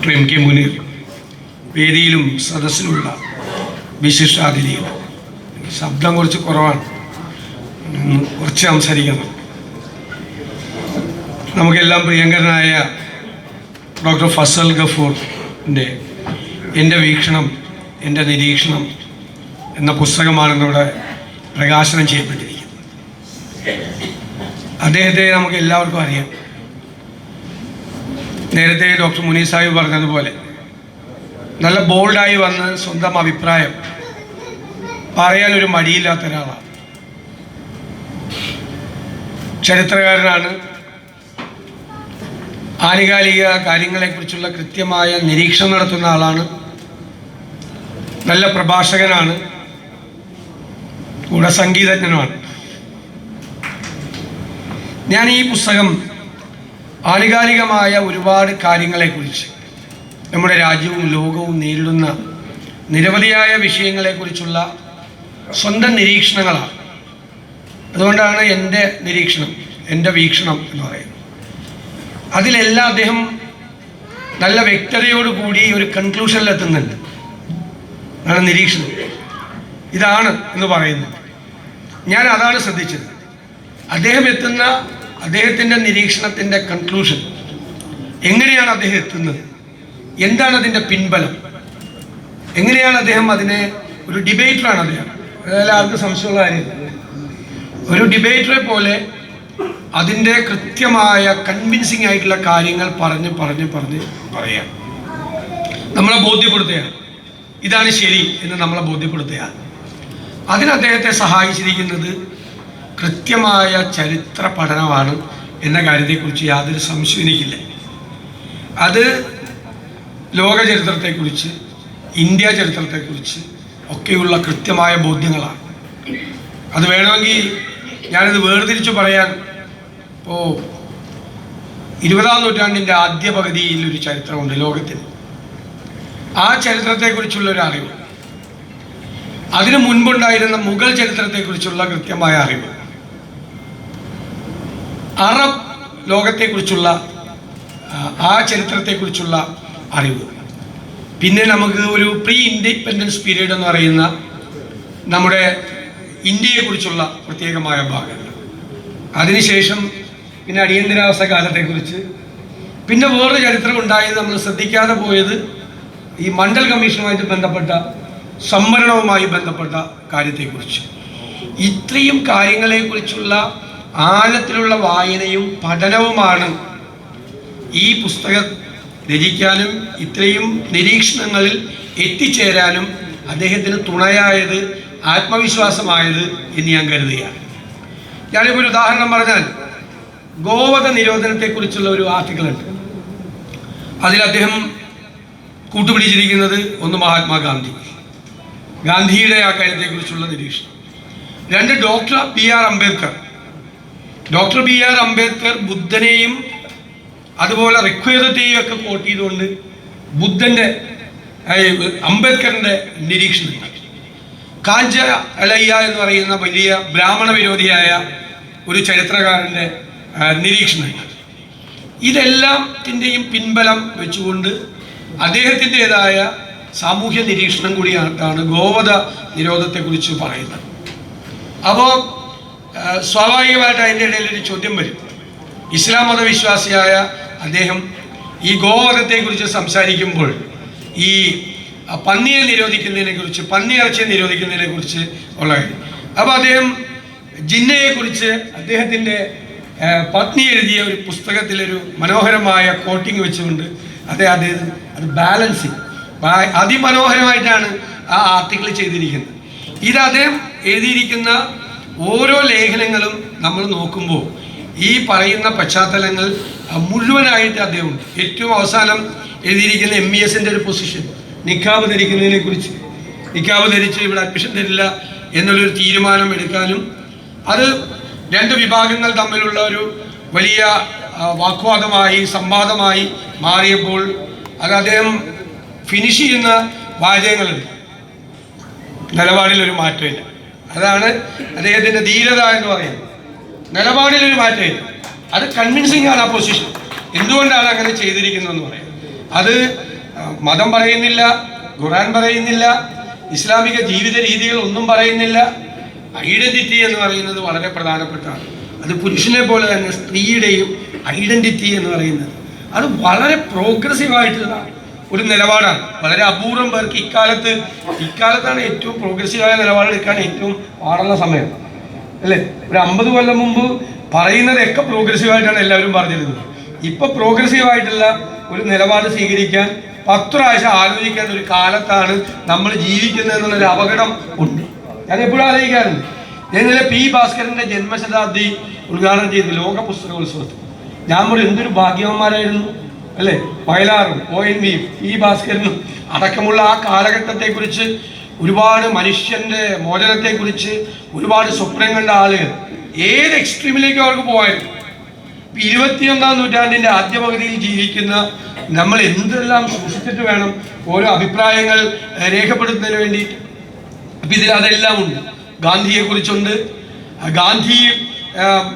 Doctor M K Muneer വേദിയിലും സദസ്സിലുള്ള വിശിഷ്ടാതിഥികൾ. ശബ്ദം കുറച്ച് കുറവാണ്. കുറച്ച് സംസാരിക്കണം. നമുക്കെല്ലാം പ്രിയങ്കരനായ ഡോക്ടർ ഫസൽ ഗഫൂറിന്റെ എന്റെ വീക്ഷണം എന്റെ നിരീക്ഷണം എന്ന പുസ്തകമാണ് ഇന്നിവിടെ പ്രകാശനം ചെയ്യപ്പെട്ടിരിക്കുന്നത്. അദ്ദേഹത്തെ നമുക്ക് എല്ലാവർക്കും അറിയാം. നേരത്തെ ഡോക്ടർ മുനീർ സാഹിബ് പറഞ്ഞതുപോലെ നല്ല ബോൾഡായി വന്ന് സ്വന്തം അഭിപ്രായം പറയാൻ ഒരു മടിയില്ലാത്ത ഒരാളാണ് ചരിത്രകാരനാണ്. ആനുകാലിക കാര്യങ്ങളെക്കുറിച്ചുള്ള കൃത്യമായ നിരീക്ഷണം നടത്തുന്ന ആളാണ്. നല്ല പ്രഭാഷകനാണ്. കൂടെ സംഗീതജ്ഞനുമാണ്. ഞാൻ ഈ പുസ്തകം ആനുകാലികമായ ഒരുപാട് കാര്യങ്ങളെക്കുറിച്ച് നമ്മുടെ രാജ്യവും ലോകവും നേരിടുന്ന നിരവധിയായ വിഷയങ്ങളെക്കുറിച്ചുള്ള സ്വന്തം നിരീക്ഷണങ്ങളാണ്. അതുകൊണ്ടാണ് എന്റെ നിരീക്ഷണം എന്റെ വീക്ഷണം എന്ന് പറയുന്നത്. അതിലെല്ലാം അദ്ദേഹം നല്ല വ്യക്തതയോടുകൂടി ഒരു കൺക്ലൂഷനിലെത്തുന്നുണ്ട് അതാണ് നിരീക്ഷണം. ഇതാണ് എന്ന് പറയുന്നത്. ഞാൻ അതാണ് ശ്രദ്ധിച്ചത്. അദ്ദേഹം എത്തുന്ന അദ്ദേഹത്തിന്റെ നിരീക്ഷണത്തിന്റെ കൺക്ലൂഷൻ എങ്ങനെയാണ് അദ്ദേഹം എത്തുന്നത്? എന്താണ് അതിന്റെ പിൻബലം? എങ്ങനെയാണ് അദ്ദേഹം അതിനെ ഒരു ഡിബേറ്ററാണ് അദ്ദേഹം? അതായത് സംശയമുള്ള കാര്യമില്ല. ഒരു ഡിബേറ്ററെ പോലെ അതിന്റെ കൃത്യമായ കൺവിൻസിങ് ആയിട്ടുള്ള കാര്യങ്ങൾ പറഞ്ഞ് പറഞ്ഞ് പറഞ്ഞ് പറയാം. നമ്മളെ ബോധ്യപ്പെടുത്തുകയാണ്. ഇതാണ് ശരി എന്ന് നമ്മളെ ബോധ്യപ്പെടുത്തുകയാണ്. അതിന് അദ്ദേഹത്തെ സഹായിച്ചിരിക്കുന്നത് കൃത്യമായ ചരിത്ര പഠനമാണ് എന്ന കാര്യത്തെക്കുറിച്ച് യാതൊരു സംശയവും എനിക്കില്ല. അത് ലോക ചരിത്രത്തെക്കുറിച്ച് ഇന്ത്യ ചരിത്രത്തെക്കുറിച്ച് ഒക്കെയുള്ള കൃത്യമായ ബോധ്യങ്ങളാണ്. അത് വേണമെങ്കിൽ ഞാനിത് വേർതിരിച്ചു പറയാൻ ഇപ്പോൾ ഇരുപതാം നൂറ്റാണ്ടിന്റെ ആദ്യ പകുതിയിൽ ഒരു ചരിത്രമുണ്ട് ലോകത്തിൽ ആ ചരിത്രത്തെക്കുറിച്ചുള്ള ഒരു അറിവ്. അതിനു മുൻപുണ്ടായിരുന്ന മുഗൾ ചരിത്രത്തെക്കുറിച്ചുള്ള കൃത്യമായ അറിവ്. അറബ് ലോകത്തെക്കുറിച്ചുള്ള ആ, ചരിത്രത്തെക്കുറിച്ചുള്ള അറിവ്. പിന്നെ നമുക്ക് ഒരു പ്രീ ഇൻഡിപെൻഡൻസ് പീരീഡ് എന്ന് പറയുന്ന നമ്മുടെ ഇന്ത്യയെക്കുറിച്ചുള്ള പ്രത്യേകമായ ഭാഗങ്ങൾ. അതിനുശേഷം പിന്നെ അടിയന്തരാവസ്ഥ കാലത്തെക്കുറിച്ച്. പിന്നെ വേറൊരു ചരിത്രം ഉണ്ടായത് നമ്മൾ ശ്രദ്ധിക്കാതെ പോയത് ഈ മണ്ഡൽ കമ്മീഷനുമായിട്ട് ബന്ധപ്പെട്ട സംവരണവുമായി ബന്ധപ്പെട്ട കാര്യത്തെക്കുറിച്ച്. ഇത്രയും കാര്യങ്ങളെക്കുറിച്ചുള്ള ആഴത്തിലുള്ള വായനയും പഠനവുമാണ് ഈ പുസ്തകം രചിക്കാനും ഇത്രയും നിരീക്ഷണങ്ങളിൽ എത്തിച്ചേരാനും അദ്ദേഹത്തിന് തുണയായത് ആത്മവിശ്വാസമായത് എന്ന് ഞാൻ കരുതുകയാണ്. ഞാനിപ്പോൾ ഒരു ഉദാഹരണം പറഞ്ഞാൽ ഗോവധ നിരോധനത്തെക്കുറിച്ചുള്ള ഒരു ആർട്ടിക്കിൾ ഉണ്ട് അതിൽ അദ്ദേഹം കൂട്ടുപിടിച്ചിരിക്കുന്നത് ഒന്ന് മഹാത്മാഗാന്ധി. ഗാന്ധിയുടെ ആ കാര്യത്തെക്കുറിച്ചുള്ള നിരീക്ഷണം. രണ്ട് doctor P R Ambedkar doctor B R Ambedkar ബുദ്ധനെയും അതുപോലെ ഋഗ്വേദത്തെയും ഒക്കെ കോട്ട് ചെയ്തുകൊണ്ട് ബുദ്ധന്റെ അംബേദ്കറിന്റെ നിരീക്ഷണം കാഞ്ച അലയ്യ എന്ന് പറയുന്ന വലിയ ബ്രാഹ്മണ വിരോധിയായ ഒരു ചരിത്രകാരന്റെ നിരീക്ഷണം ഇതെല്ലാത്തിന്റെയും പിൻബലം വെച്ചുകൊണ്ട് അദ്ദേഹത്തിന്റെതായ സാമൂഹ്യ നിരീക്ഷണം കൂടിയാണ് ഗോവധ നിരോധത്തെക്കുറിച്ച് പറയുന്നത്. അപ്പോൾ സ്വാഭാവികമായിട്ട് അതിന്റെ ഇടയിൽ ഒരു ചോദ്യം വരും. ഇസ്ലാം മതവിശ്വാസിയായ അദ്ദേഹം ഈ ഗോവധത്തെക്കുറിച്ച് സംസാരിക്കുമ്പോൾ ഈ പന്നിയെ നിരോധിക്കുന്നതിനെ കുറിച്ച് പന്നി ഇറച്ചിയെ നിരോധിക്കുന്നതിനെ കുറിച്ച് ഉള്ള കാര്യം അപ്പോൾ അദ്ദേഹം ജിന്നയെക്കുറിച്ച് അദ്ദേഹത്തിന്റെ പത്നി എഴുതിയ ഒരു പുസ്തകത്തിലൊരു മനോഹരമായ കോട്ടിങ് വെച്ചുകൊണ്ട് അദ്ദേഹം അദ്ദേഹം അത് ബാലൻസിങ് അതിമനോഹരമായിട്ടാണ് ആ ആർട്ടിക്കിൾ ചെയ്തിരിക്കുന്നത്. ഇത് അദ്ദേഹം എഴുതിയിരിക്കുന്ന ഓരോ ലേഖനങ്ങളും നമ്മൾ നോക്കുമ്പോൾ ഈ പറയുന്ന പശ്ചാത്തലങ്ങൾ മുഴുവനായിട്ട് അദ്ദേഹമുണ്ട്. ഏറ്റവും അവസാനം എഴുതിയിരിക്കുന്ന എം ഇ എസിന്റെ ഒരു പൊസിഷൻ നിക്കാബ് ധരിക്കുന്നതിനെ കുറിച്ച്. നിക്കാബ് ധരിച്ച് ഇവിടെ അഡ്മിഷൻ തരില്ല എന്നുള്ളൊരു തീരുമാനം എടുക്കാനും അത് രണ്ട് വിഭാഗങ്ങൾ തമ്മിലുള്ള ഒരു വലിയ വാക്വാദമായി സംവാദമായി മാറിയപ്പോൾ അത് അദ്ദേഹം ഫിനിഷ് ചെയ്യുന്ന വാചകങ്ങളുണ്ട്. നിലപാടിലൊരു മാറ്റമില്ല. അതാണ് അദ്ദേഹത്തിന്റെ ധീരത എന്ന് പറയുന്നത്. നിലപാടിലൊരു മാറ്റമില്ല അത് കൺവിൻസിങ് ആണ് ആ പൊസിഷൻ എന്തുകൊണ്ടാണ് അങ്ങനെ ചെയ്തിരിക്കുന്നതെന്ന് പറയാം. അത് മതം പറയുന്നില്ല ഖുറാൻ പറയുന്നില്ല ഇസ്ലാമിക ജീവിത രീതികൾ ഒന്നും പറയുന്നില്ല. ഐഡന്റിറ്റി എന്ന് പറയുന്നത് വളരെ പ്രധാനപ്പെട്ടാണ് അത് പുരുഷനെ പോലെ തന്നെ സ്ത്രീയുടെയും ഐഡന്റിറ്റി എന്ന് പറയുന്നത്. അത് വളരെ പ്രോഗ്രസീവ് ആയിട്ടുള്ള ഒരു നിലപാടാണ്. വളരെ അപൂർവം പേർക്ക് ഇക്കാലത്ത് ഇക്കാലത്താണ് ഏറ്റവും പ്രോഗ്രസീവായ നിലപാടെടുക്കാൻ ഏറ്റവും പാടുള്ള സമയം. അല്ലേ? ഒരു അമ്പത് കൊല്ലം മുമ്പ് പറയുന്നതൊക്കെ പ്രോഗ്രസീവായിട്ടാണ് എല്ലാവരും പറഞ്ഞിരുന്നത്. ഇപ്പൊ പ്രോഗ്രസീവ് ആയിട്ടുള്ള ഒരു നിലപാട് സ്വീകരിക്കാൻ പത്ത് പ്രാവശ്യം ആലോചിക്കേണ്ട ഒരു കാലത്താണ് നമ്മൾ ജീവിക്കുന്നത് എന്നുള്ളൊരു അപകടം ഉണ്ട്. ഞാൻ എപ്പോഴും ആലോചിക്കാറുണ്ട്. ഇന്നലെ പി ഭാസ്കരന്റെ ജന്മശതാബ്ദി ഉദ്ഘാടനം ചെയ്തു. ലോക പുസ്തകോത്സവത്തിൽ. ഞാൻ പറയും എന്തൊരു ഭാഗ്യവന്മാരായിരുന്നു. അല്ലേ? വയലാറും ഒ എൻ വിയും ഇ ഭാസ്കരനും അടക്കമുള്ള ആ കാലഘട്ടത്തെക്കുറിച്ച് ഒരുപാട് മനുഷ്യന്റെ മോചനത്തെക്കുറിച്ച് ഒരുപാട് സ്വപ്നം കണ്ട ആളുകൾ ഏത് എക്സ്ട്രീമിലേക്ക് അവർക്ക് ഇപ്പൊ ഇരുപത്തിയൊന്നാം നൂറ്റാണ്ടിന്റെ ആദ്യ പകുതിയിൽ ജീവിക്കുന്ന നമ്മൾ എന്തെല്ലാം സൂക്ഷിച്ചിട്ട് വേണം ഓരോ അഭിപ്രായങ്ങൾ രേഖപ്പെടുത്തുന്നതിന് വേണ്ടിയിട്ട്? അപ്പൊ ഇതിൽ അതെല്ലാം ഉണ്ട്. ഗാന്ധിയെക്കുറിച്ചുണ്ട്. ഗാന്ധിയും ആഹ്,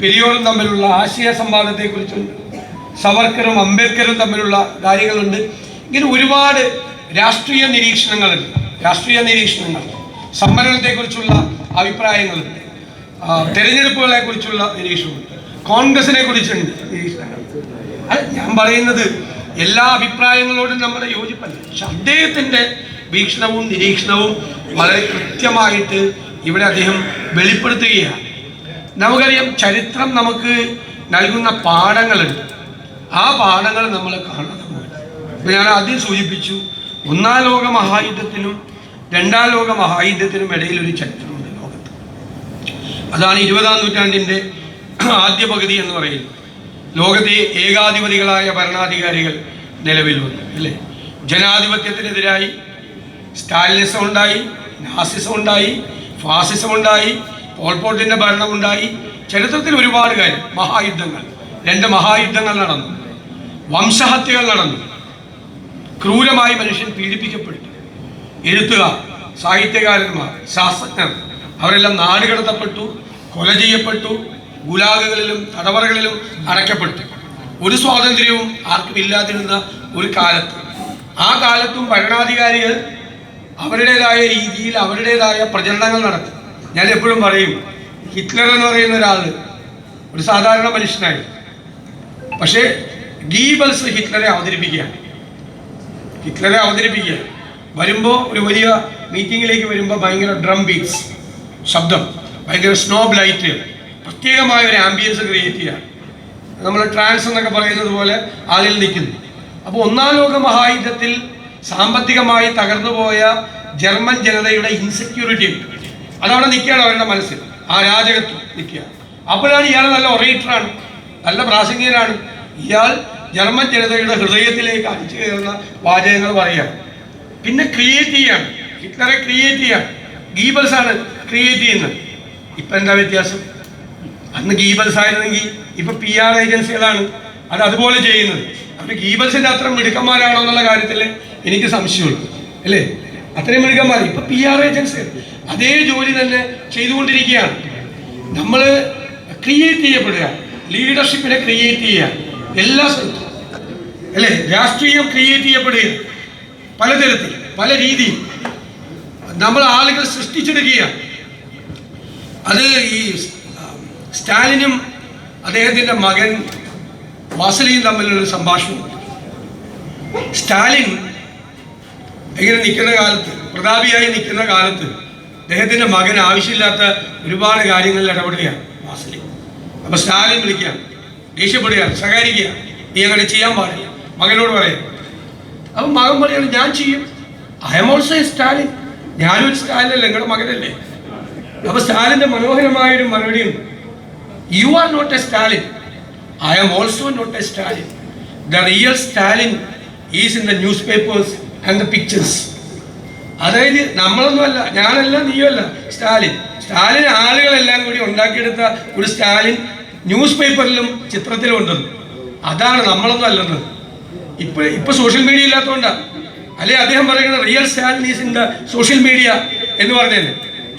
പെരിയോറും തമ്മിലുള്ള ആശയ സംവാദത്തെ കുറിച്ചുണ്ട് സവർക്കറും അംബേദ്കറും തമ്മിലുള്ള കാര്യങ്ങളുണ്ട്. ഇങ്ങനെ ഒരുപാട് രാഷ്ട്രീയ നിരീക്ഷണങ്ങളുണ്ട്. രാഷ്ട്രീയ നിരീക്ഷണങ്ങൾ സമ്മേളനത്തെക്കുറിച്ചുള്ള അഭിപ്രായങ്ങളുണ്ട്. തെരഞ്ഞെടുപ്പുകളെ കുറിച്ചുള്ള നിരീക്ഷണമുണ്ട്. കോൺഗ്രസിനെ കുറിച്ചുണ്ട് നിരീക്ഷണങ്ങൾ ഞാൻ പറയുന്നത് എല്ലാ അഭിപ്രായങ്ങളോടും നമ്മുടെ യോജിപ്പല്ല. പക്ഷെ അദ്ദേഹത്തിന്റെ വീക്ഷണവും നിരീക്ഷണവും വളരെ കൃത്യമായിട്ട് ഇവിടെ അദ്ദേഹം വെളിപ്പെടുത്തുകയാണ്. നമുക്കറിയാം ചരിത്രം നമുക്ക് നൽകുന്ന പാഠങ്ങളുണ്ട്. ആ പാഠങ്ങൾ നമ്മൾ കാണണം ഞാൻ ആദ്യം സൂചിപ്പിച്ചു ഒന്നാം ലോക മഹായുദ്ധത്തിനും രണ്ടാം ലോക മഹായുദ്ധത്തിനും ഇടയിൽ ഒരു ചരിത്രമുണ്ട് ലോകത്ത്. അതാണ് ഇരുപതാം നൂറ്റാണ്ടിന്റെ ആദ്യ പകുതി എന്ന് പറയുന്നത്. ലോകത്തെ ഏകാധിപതികളായ ഭരണാധികാരികൾ നിലവിൽ വന്നു അല്ലേ? ജനാധിപത്യത്തിനെതിരായി സ്റ്റാലിനിസം ഉണ്ടായി നാസിസം ഉണ്ടായി ഫാസിസം ഉണ്ടായി പോൾപോട്ടിന്റെ ഭരണം ഉണ്ടായി. ചരിത്രത്തിൽ ഒരുപാട് കാര്യം മഹായുദ്ധങ്ങൾ. രണ്ട് മഹായുദ്ധങ്ങൾ നടന്നു. വംശഹത്യകൾ നടന്നു. ക്രൂരമായി മനുഷ്യൻ പീഡിപ്പിക്കപ്പെട്ടു. എഴുത്തുകാർ സാഹിത്യകാരന്മാർ ശാസ്ത്രജ്ഞർ അവരെല്ലാം നാടുകടത്തപ്പെട്ടു കൊല ചെയ്യപ്പെട്ടു ഗുലാഗുകളിലും തടവറകളിലും അടയ്ക്കപ്പെട്ടു. ഒരു സ്വാതന്ത്ര്യവും ആർക്കും ഇല്ലാതിരുന്ന ഒരു കാലത്ത്. ആ കാലത്തും ഭരണാധികാരികൾ അവരുടേതായ രീതിയിൽ അവരുടേതായ പ്രചരണങ്ങൾ നടത്തി. ഞാൻ എപ്പോഴും പറയും ഹിറ്റ്ലർ എന്ന് പറയുന്ന ഒരാൾ ഒരു സാധാരണ മനുഷ്യനായി പക്ഷേ ഗീബൽസ് ഹിറ്റ്ലറെ അവതരിപ്പിക്കുകയാണ്. ഹിറ്റ്ലറെ അവതരിപ്പിക്കുക വരുമ്പോൾ ഒരു വലിയ മീറ്റിങ്ങിലേക്ക് വരുമ്പോൾ ഭയങ്കര ഡ്രം ബീറ്റ്സ് ശബ്ദം ഭയങ്കര സ്നോബ് ലൈറ്റ് പ്രത്യേകമായ ഒരു ആംബിയൻസ് ക്രിയേറ്റ് ചെയ്യുക നമ്മൾ ട്രാൻസ് എന്നൊക്കെ പറയുന്നത് പോലെ ആളിൽ നിൽക്കുന്നു. അപ്പോൾ ഒന്നാം ലോക മഹായുദ്ധത്തിൽ സാമ്പത്തികമായി തകർന്നുപോയ ജർമ്മൻ ജനതയുടെ ഇൻസെക്യൂരിറ്റി അതവിടെ നിൽക്കുകയാണ് അവരുടെ മനസ്സിൽ. ആ രാജകത്വം നിൽക്കുക അപ്പോഴാണ് ഇയാൾ നല്ല ഒറേറ്ററാണ് നല്ല പ്രാസംഗികനാണ്. ഇയാൾ ജർമ്മൻ ജനതയുടെ ഹൃദയത്തിലേക്ക് അടിച്ചു കയറുന്ന വാചകങ്ങൾ പറയാം പിന്നെ ക്രിയേറ്റ് ചെയ്യാണ്. ഹിറ്റ്ലറെ ക്രിയേറ്റ് ചെയ്യാണ്. ഗീബൽസ് ആണ് ക്രിയേറ്റ് ചെയ്യുന്നത്. ഇപ്പൊ എന്താ വ്യത്യാസം? അന്ന് ഗീബൽസ് ആയിരുന്നെങ്കിൽ ഇപ്പൊ പി ആർ ഏജൻസികളാണ് അത് അതുപോലെ ചെയ്യുന്നത്. അപ്പൊ ഗീബൽസിന്റെ അത്ര മിടുക്കന്മാരാണോ എന്നുള്ള കാര്യത്തിൽ എനിക്ക് സംശയമുള്ളൂ. അല്ലേ? അത്രയും മിടുക്കന്മാർ. ഇപ്പൊ പി ആർ ഏജൻസി അതേ ജോലി തന്നെ ചെയ്തുകൊണ്ടിരിക്കുകയാണ്. നമ്മൾ ക്രിയേറ്റ് ചെയ്യപ്പെടുക. ലീഡർഷിപ്പിനെ ക്രിയേറ്റ് ചെയ്യുക. എല്ലാ സ്ഥലത്തും. അല്ലേ? രാഷ്ട്രീയം ക്രിയേറ്റ് ചെയ്യപ്പെടുക പലതരത്തിൽ പല രീതിയിൽ. നമ്മൾ ആളുകൾ സൃഷ്ടിച്ചെടുക്കുകയാണ്. അത് ഈ സ്റ്റാലിനും അദ്ദേഹത്തിന്റെ മകൻ വാസലിയും തമ്മിലുള്ള സംഭാഷണം. സ്റ്റാലിൻ ഇങ്ങനെ നിൽക്കുന്ന കാലത്ത് പ്രതാപിയായി നിൽക്കുന്ന കാലത്ത് അദ്ദേഹത്തിന്റെ മകൻ ആവശ്യമില്ലാത്ത ഒരുപാട് കാര്യങ്ങളിൽ ഇടപെടുകയാണ് വാസലി. അപ്പോൾ സ്റ്റാലിൻ വിളിക്കുകയാണ് ദേഷ്യപ്പെടുകയാണ് സഹകരിക്കുക നീ അങ്ങനെ ചെയ്യാൻ പാടില്ല. മകനോട് പറയും അപ്പൊ മകൻ പറയാണ് ഞാൻ ചെയ്യും. I'm also a Stalin ഞാനും ഒരു സ്റ്റാലിനല്ലേ നിങ്ങളുടെ മകനല്ലേ? അപ്പൊ സ്റ്റാലിന്റെ മനോഹരമായൊരു മറുപടിയും you are not a Stalin I am also not a Stalin the real Stalin is in the news papers and the pictures അതായത് നമ്മളൊന്നുമല്ല ഞാനല്ല നീയല്ല സ്റ്റാലിൻ. സ്റ്റാലിൻ ആളുകളെല്ലാം കൂടി ഉണ്ടാക്കിയെടുത്ത ഒരു സ്റ്റാലിൻ ന്യൂസ് പേപ്പറിലും ചിത്രത്തിലും ഉണ്ടെന്ന്. അതാണ് നമ്മളൊന്നും അല്ലെന്ന്. ഇപ്പൊ ഇപ്പൊ സോഷ്യൽ മീഡിയ ഇല്ലാത്തതുകൊണ്ടാണ് അല്ലെ അദ്ദേഹം പറയുന്നത് real is in the social media എന്ന് പറഞ്ഞത്.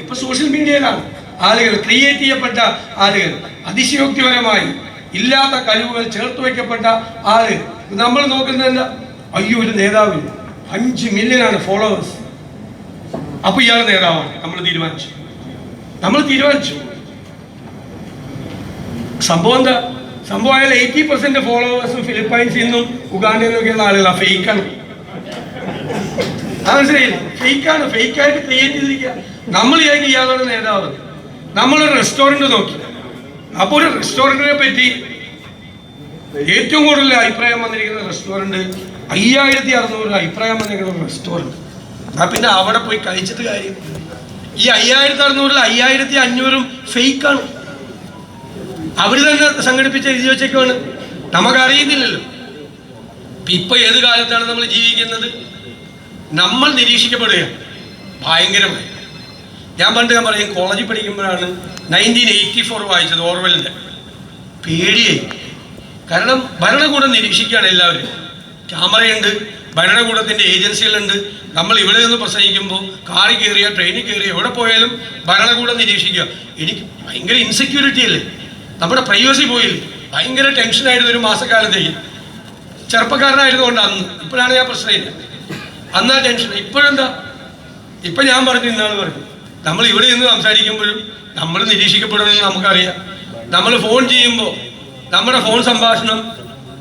ഇപ്പൊ സോഷ്യൽ മീഡിയയിലാണ് ആളുകൾ ക്രിയേറ്റ് ചെയ്യപ്പെട്ട ആളുകൾ. അതിശയോക്തിപരമായി ഇല്ലാത്ത കഴിവുകൾ ചേർത്ത് വയ്ക്കപ്പെട്ട ആളുകൾ നമ്മൾ നോക്കുന്നതല്ല അയ്യോ ഒരു നേതാവിന് അഞ്ച് മില്യനാണ് ഫോളോവേഴ്സ് അപ്പൊ ഇയാൾ നേതാവാണ്. നമ്മൾ തീരുമാനിച്ചു. നമ്മൾ തീരുമാനിച്ചു. സംഭവം എന്താ? സംഭവം അയാൾ എയ്റ്റി പെർസെന്റ് ഫോളോവേഴ്സും ഫിലിപ്പൈൻസിൽ നിന്നും ഉഗാണ്ടയിൽ നിന്നൊക്കെയുള്ള ആളുകളാണ് ഫേക്കാണ് ആ മനസ്സിലായില്ലേ ഫേക്കാണ് ഫേക്കായിട്ട് ക്രിയേറ്റ് ചെയ്തിരിക്കുക. നമ്മൾ വിചാരിക്കും ഇയാളാണ് നേതാവ്. നമ്മളൊരു റെസ്റ്റോറന്റ് നോക്കി. അപ്പോൾ ഒരു റെസ്റ്റോറന്റിനെ പറ്റി ഏറ്റവും കൂടുതൽ അഭിപ്രായം വന്നിരിക്കുന്ന റെസ്റ്റോറന്റ് അയ്യായിരത്തി അറുന്നൂറ് അഭിപ്രായം വന്നിരിക്കുന്ന റെസ്റ്റോറന്റ് ഞാൻ പിന്നെ അവിടെ പോയി കഴിച്ചിട്ട് കാര്യം. ഈ അയ്യായിരത്തി അറുന്നൂറിൽ അയ്യായിരത്തി അഞ്ഞൂറും ഫേക്കാണ് അവർ തന്നെ സംഘടിപ്പിച്ച് എഴുതി വെച്ചേക്കുവാണ്. നമുക്കറിയുന്നില്ലല്ലോ. ഇപ്പൊ ഏത് കാലത്താണ് നമ്മൾ ജീവിക്കുന്നത്? നമ്മൾ നിരീക്ഷിക്കപ്പെടുകയാണ്. ഭയങ്കരമായി. ഞാൻ പണ്ട് ഞാൻ പറയും കോളേജിൽ പഠിക്കുമ്പോഴാണ് നയന്റീൻ എയ്റ്റി ഫോർ വായിച്ചത് ഓർവെലിന്റെ പേടിയായി. കാരണം ഭരണകൂടം നിരീക്ഷിക്കുകയാണ് എല്ലാവരും. ക്യാമറയുണ്ട് ഭരണകൂടത്തിന്റെ ഏജൻസികളുണ്ട്. നമ്മൾ ഇവിടെ നിന്ന് പ്രസംഗിക്കുമ്പോൾ കാറിൽ കയറിയ ട്രെയിനിൽ കയറിയ എവിടെ പോയാലും ഭരണകൂടം നിരീക്ഷിക്കുക. എനിക്ക് ഭയങ്കര ഇൻസെക്യൂരിറ്റി അല്ലേ? നമ്മുടെ പ്രൈവസി പോയി. ഭയങ്കര ടെൻഷനായിരുന്നു ഒരു മാസക്കാലത്തേക്ക്. ചെറുപ്പക്കാരനായിരുന്നുകൊണ്ട് അന്ന് ഇപ്പോഴാണ് ഞാൻ പ്രശ്നമില്ല അന്ന് ആ ടെൻഷൻ ഇപ്പോഴെന്താ? ഇപ്പൊ ഞാൻ പറഞ്ഞു ഇന്നാണ് പറഞ്ഞു. നമ്മൾ ഇവിടെ നിന്ന് സംസാരിക്കുമ്പോഴും നമ്മൾ നിരീക്ഷിക്കപ്പെടുമെന്ന് നമുക്കറിയാം. നമ്മൾ ഫോൺ ചെയ്യുമ്പോൾ നമ്മുടെ ഫോൺ സംഭാഷണം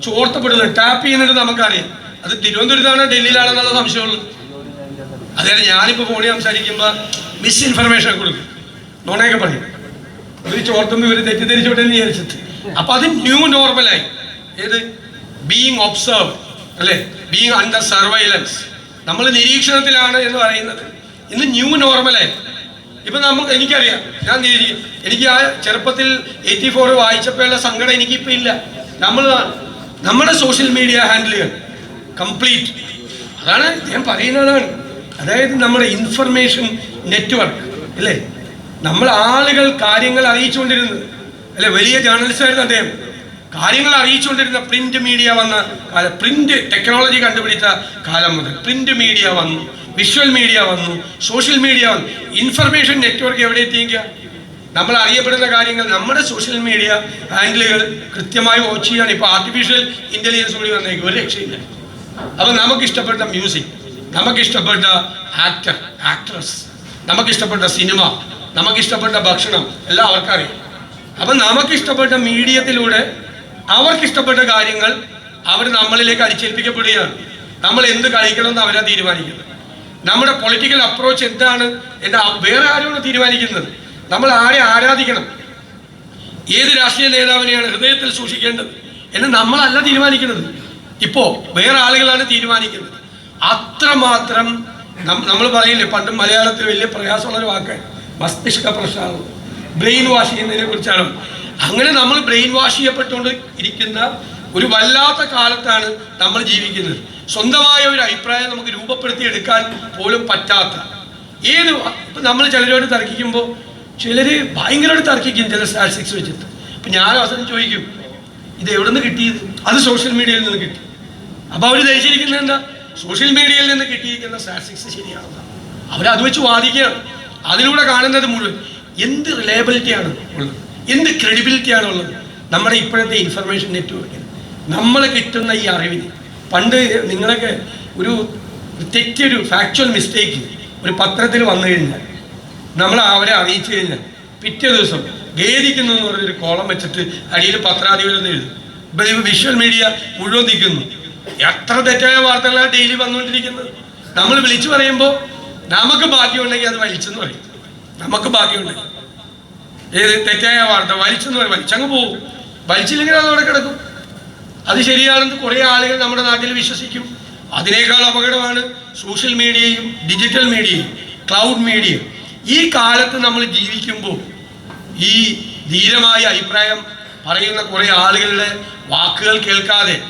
ചോർത്തപ്പെടുന്നത് ടാപ്പ് ചെയ്യുന്നത് നമുക്കറിയാം. അത് തിരുവനന്തപുരത്താണോ ഡൽഹിയിലാണെന്നുള്ള സംശയമുള്ളൂ. അതായത് ഞാനിപ്പോൾ ഫോണിൽ സംസാരിക്കുമ്പോൾ മിസ്ഇൻഫർമേഷൻ കൊടുക്കും. നോണയൊക്കെ പറയും. ഇവർ ചോർത്തുമ്പോൾ ഇവർ തെറ്റിദ്ധരിച്ചോട്ടെ എന്ന് വിചാരിച്ചിട്ട്. അപ്പൊ അത് ന്യൂ നോർമലായി ഏത്? ബീങ് ഒബ്സർവ് അല്ലേ? ബീങ് അണ്ടർ സർവൈലൻസ് നമ്മൾ നിരീക്ഷണത്തിലാണ് എന്ന് പറയുന്നത്. ഇന്ന് ന്യൂ നോർമലായി ഇപ്പൊ നമുക്ക് എനിക്കറിയാം ഞാൻ എനിക്ക് ആ ചെറുപ്പത്തിൽ എയ്റ്റി ഫോർ വായിച്ചപ്പോഴുള്ള സങ്കടം എനിക്കിപ്പോ ഇല്ല. നമ്മൾ നമ്മുടെ സോഷ്യൽ മീഡിയ ഹാൻഡിലുകൾ കംപ്ലീറ്റ് അതാണ് ഞാൻ പറയുന്നതാണ്. അതായത് നമ്മുടെ ഇൻഫർമേഷൻ നെറ്റ്വർക്ക് അല്ലേ? നമ്മൾ ആളുകൾ കാര്യങ്ങൾ അറിയിച്ചുകൊണ്ടിരുന്നത്. അല്ലെ വലിയ ജേർണലിസ്റ്റ് ആയിരുന്നു അദ്ദേഹം. കാര്യങ്ങൾ അറിയിച്ചുകൊണ്ടിരുന്ന പ്രിന്റ് മീഡിയ വന്ന കാലം പ്രിന്റ് ടെക്നോളജി കണ്ടുപിടിച്ച കാലം മുതൽ പ്രിന്റ് മീഡിയ വന്നു വിഷ്വൽ മീഡിയ വന്നു സോഷ്യൽ മീഡിയ വന്നു. ഇൻഫർമേഷൻ നെറ്റ്വർക്ക് എവിടെ എത്തിക്കുക നമ്മൾ അറിയപ്പെടുന്ന കാര്യങ്ങൾ നമ്മുടെ സോഷ്യൽ മീഡിയ ഹാൻഡിലുകൾ കൃത്യമായി വാച്ച് ചെയ്യാൻ ഇപ്പോൾ ആർട്ടിഫിഷ്യൽ ഇന്റലിജൻസ് കൂടി വന്നേക്കും. ഒരു രക്ഷയില്ല. അപ്പൊ നമുക്കിഷ്ടപ്പെട്ട മ്യൂസിക് നമുക്കിഷ്ടപ്പെട്ട ആക്ടർ ആക്ട്രസ് നമുക്കിഷ്ടപ്പെട്ട സിനിമ നമുക്കിഷ്ടപ്പെട്ട ഭക്ഷണം എല്ലാം അവർക്കറിയാം. അപ്പൊ നമുക്കിഷ്ടപ്പെട്ട മീഡിയത്തിലൂടെ അവർക്കിഷ്ടപ്പെട്ട കാര്യങ്ങൾ അവർ നമ്മളിലേക്ക് അടിച്ചേൽപ്പിക്കപ്പെടുകയാണ് നമ്മൾ എന്ത് കഴിക്കണമെന്ന് അവരാ തീരുമാനിക്കുന്നത്. നമ്മുടെ പൊളിറ്റിക്കൽ അപ്രോച്ച് എന്താണ് എന്ന് വേറെ ആരുമാണ് തീരുമാനിക്കുന്നത്? നമ്മൾ ആരെ ആരാധിക്കണം? ഏത് രാഷ്ട്രീയ നേതാവിനെയാണ് ഹൃദയത്തിൽ സൂക്ഷിക്കേണ്ടത് എന്ന് നമ്മളല്ല തീരുമാനിക്കുന്നത്. ഇപ്പോ വേറെ ആളുകളാണ് തീരുമാനിക്കുന്നത്. അത്രമാത്രം നമ്മൾ പറയില്ലേ പണ്ട് മലയാളത്തിൽ വലിയ പ്രയാസമുള്ള ഒരു വാക്ക് മസ്തിഷ്ക പ്രശ്നമാണ്. ബ്രെയിൻ വാഷ് ചെയ്യുന്നതിനെ കുറിച്ചാണ്. അങ്ങനെ നമ്മൾ ബ്രെയിൻ വാഷ് ചെയ്യപ്പെട്ടുകൊണ്ട് ഇരിക്കുന്ന ഒരു വല്ലാത്ത കാലത്താണ് നമ്മൾ ജീവിക്കുന്നത്. സ്വന്തമായ ഒരു അഭിപ്രായം നമുക്ക് രൂപപ്പെടുത്തി എടുക്കാൻ പോലും പറ്റാത്ത. ഏത് നമ്മൾ ചിലരോട് തർക്കിക്കുമ്പോൾ ചിലർ ഭയങ്കരമായിട്ട് തർക്കിക്കും ചില സ്റ്റാറ്റിസ്റ്റിക്സ് വെച്ചിട്ട്. അപ്പം ഞാൻ അവസരം ചോദിക്കും ഇത് എവിടെ നിന്ന് കിട്ടിയത്? അത് സോഷ്യൽ മീഡിയയിൽ നിന്ന് കിട്ടി. അപ്പോൾ അവർ ധരിച്ചിരിക്കുന്നത് എന്താ? സോഷ്യൽ മീഡിയയിൽ നിന്ന് കിട്ടിയിരിക്കുന്ന സ്റ്റാറ്റിസ്റ്റിക്സ് ശരിയാണെന്നാണ് അവരത് വെച്ച് വാദിക്കുകയാണ്. അതിലൂടെ കാണുന്നത് മുഴുവൻ എന്ത് റിലയബിലിറ്റിയാണ് ഉള്ളത്? എന്ത് ക്രെഡിബിലിറ്റിയാണ് ഉള്ളത്? നമ്മുടെ ഇപ്പോഴത്തെ ഇൻഫർമേഷൻ നെറ്റ്വർക്കിന് നമ്മൾ കിട്ടുന്ന ഈ അറിവിന്. പണ്ട് നിങ്ങളൊക്കെ ഒരു തെറ്റൊരു ഫാക്ച്വൽ മിസ്റ്റേക്ക് ഒരു പത്രത്തിൽ വന്നു കഴിഞ്ഞാൽ നമ്മൾ അവരെ അറിയിച്ചു കഴിഞ്ഞാൽ പിറ്റേ ദിവസം ഖേദിക്കുന്നു എന്ന് പറഞ്ഞൊരു കോളം വെച്ചിട്ട് അടിയിൽ പത്രാധിപരെന്ന് എഴുതും. ഇപ്പം ഈ വിഷ്വൽ മീഡിയ മുഴുവൻ നിൽക്കുന്നു. എത്ര തെറ്റായ വാർത്തകളാണ് ഡെയിലി വന്നുകൊണ്ടിരിക്കുന്നത്? നമ്മൾ വിളിച്ചു പറയുമ്പോൾ നമുക്ക് ഭാഗ്യമുണ്ടെങ്കിൽ അത് വലിച്ചെന്ന് പറയും. നമുക്ക് ഭാഗ്യമുണ്ടെങ്കിൽ. ഏത് തെറ്റായ വാർത്ത വലിച്ചെന്ന് പറയും. വലിച്ചങ്ങ് പോവും. വലിച്ചില്ലെങ്കിൽ അത് അവിടെ കിടക്കും. അത് ശരിയാണെന്ന് കുറേ ആളുകൾ നമ്മുടെ നാട്ടിൽ വിശ്വസിക്കും. അതിനേക്കാൾ അപകടമാണ് സോഷ്യൽ മീഡിയയും ഡിജിറ്റൽ മീഡിയയും ക്ലൗഡ് മീഡിയയും. ഈ കാലത്ത് നമ്മൾ ജീവിക്കുമ്പോൾ ഈ ധീരമായ അഭിപ്രായം പറയുന്ന കുറേ ആളുകളുടെ വാക്കുകൾ കേൾക്കാതെ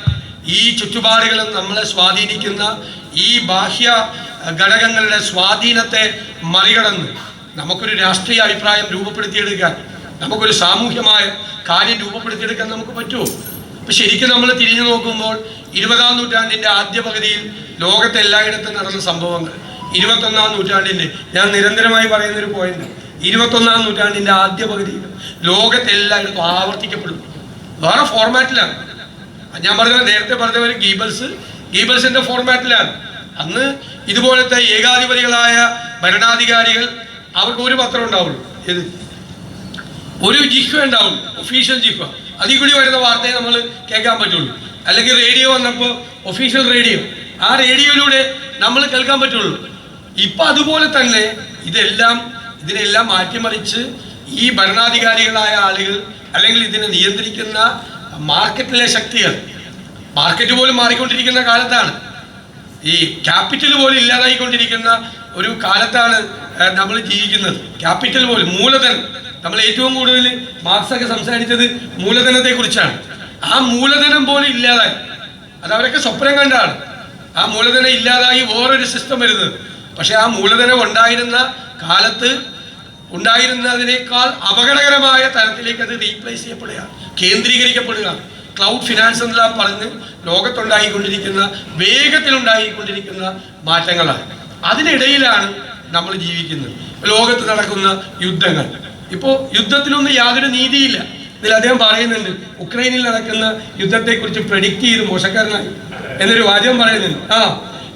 ഈ ചുറ്റുപാടുകളും നമ്മളെ സ്വാധീനിക്കുന്ന ഈ ബാഹ്യ ഘടകങ്ങളുടെ സ്വാധീനത്തെ മറികടന്ന് നമുക്കൊരു രാഷ്ട്രീയ അഭിപ്രായം രൂപപ്പെടുത്തിയെടുക്കാൻ നമുക്കൊരു സാമൂഹ്യമായ കാര്യം രൂപപ്പെടുത്തിയെടുക്കാൻ നമുക്ക് പറ്റുമോ? അപ്പൊ ശരിക്കും നമ്മൾ തിരിഞ്ഞു നോക്കുമ്പോൾ ഇരുപതാം നൂറ്റാണ്ടിന്റെ ആദ്യ പകുതിയിൽ ലോകത്തെ എല്ലായിടത്തും നടന്ന സംഭവങ്ങൾ. ഇരുപത്തൊന്നാം നൂറ്റാണ്ടിന്റെ ഞാൻ നിരന്തരമായി പറയുന്ന ഒരു പോയിന്റ് ഇരുപത്തൊന്നാം നൂറ്റാണ്ടിന്റെ ആദ്യ പകുതിയിൽ ലോകത്തെ എല്ലായിടത്തും ആവർത്തിക്കപ്പെടും വേറെ ഫോർമാറ്റിലാണ് ഞാൻ പറഞ്ഞ നേരത്തെ പറഞ്ഞ ഒരു ഗീബൽസ് ഗീബൽസിന്റെ ഫോർമാറ്റിലാണ് അന്ന് ഇതുപോലത്തെ ഏകാധിപതികളായ ഭരണാധികാരികൾ അവർക്ക് ഒരു പത്രം ഉണ്ടാവുള്ളൂ. ഏത്? ഒരു ജിഹ്വ ഉണ്ടാവും ഒഫീഷ്യൽ ജിഹ്വ. അതിൽ കൂടി വരുന്ന വാർത്തയെ നമ്മൾ കേൾക്കാൻ പറ്റുള്ളൂ. അല്ലെങ്കിൽ റേഡിയോ വന്നപ്പോൾ ഒഫീഷ്യൽ റേഡിയോ. ആ റേഡിയോയിലൂടെ നമ്മൾ കേൾക്കാൻ പറ്റുള്ളൂ. ഇപ്പൊ അതുപോലെ തന്നെ ഇതെല്ലാം ഇതിനെല്ലാം മാറ്റിമറിച്ച് ഈ ഭരണാധികാരികളായ ആളുകൾ അല്ലെങ്കിൽ ഇതിനെ നിയന്ത്രിക്കുന്ന മാർക്കറ്റിലെ ശക്തികൾ മാർക്കറ്റ് പോലും മാറിക്കൊണ്ടിരിക്കുന്ന കാലത്താണ്. ഈ ക്യാപിറ്റൽ പോലും ഇല്ലാതായിക്കൊണ്ടിരിക്കുന്ന ഒരു കാലത്താണ് നമ്മൾ ജീവിക്കുന്നത്. ക്യാപിറ്റൽ പോലും മൂലധനം. നമ്മൾ ഏറ്റവും കൂടുതൽ മാർക്സൊക്കെ സംസാരിച്ചത് മൂലധനത്തെ കുറിച്ചാണ് ആ മൂലധനം പോലും ഇല്ലാതായി. അത് അവരൊക്കെ സ്വപ്നം കണ്ടാണ്. ആ മൂലധനം ഇല്ലാതായി വേറൊരു സിസ്റ്റം വരുന്നത്. പക്ഷേ ആ മൂലധനം ഉണ്ടായിരുന്ന കാലത്ത് ഉണ്ടായിരുന്നതിനേക്കാൾ അപകടകരമായ തരത്തിലേക്ക് അത് റീപ്ലേസ് ചെയ്യപ്പെടുക കേന്ദ്രീകരിക്കപ്പെടുക ക്ലൗഡ് ഫിനാൻസ് എന്നെല്ലാം പറഞ്ഞ് ലോകത്തുണ്ടായിക്കൊണ്ടിരിക്കുന്ന വേഗത്തിലുണ്ടായിക്കൊണ്ടിരിക്കുന്ന മാറ്റങ്ങളാണ്. അതിനിടയിലാണ് നമ്മൾ ജീവിക്കുന്നത്. ലോകത്ത് നടക്കുന്ന യുദ്ധങ്ങൾ. ഇപ്പോൾ യുദ്ധത്തിലൊന്നും യാതൊരു നീതിയില്ല. ഇതിൽ അദ്ദേഹം പറയുന്നുണ്ട് ഉക്രൈനിൽ നടക്കുന്ന യുദ്ധത്തെക്കുറിച്ച് പ്രഡിക്റ്റ് ചെയ്ത് മോശക്കാരനായി. എന്നൊരു വാചകം പറയുന്നുണ്ട്. ആ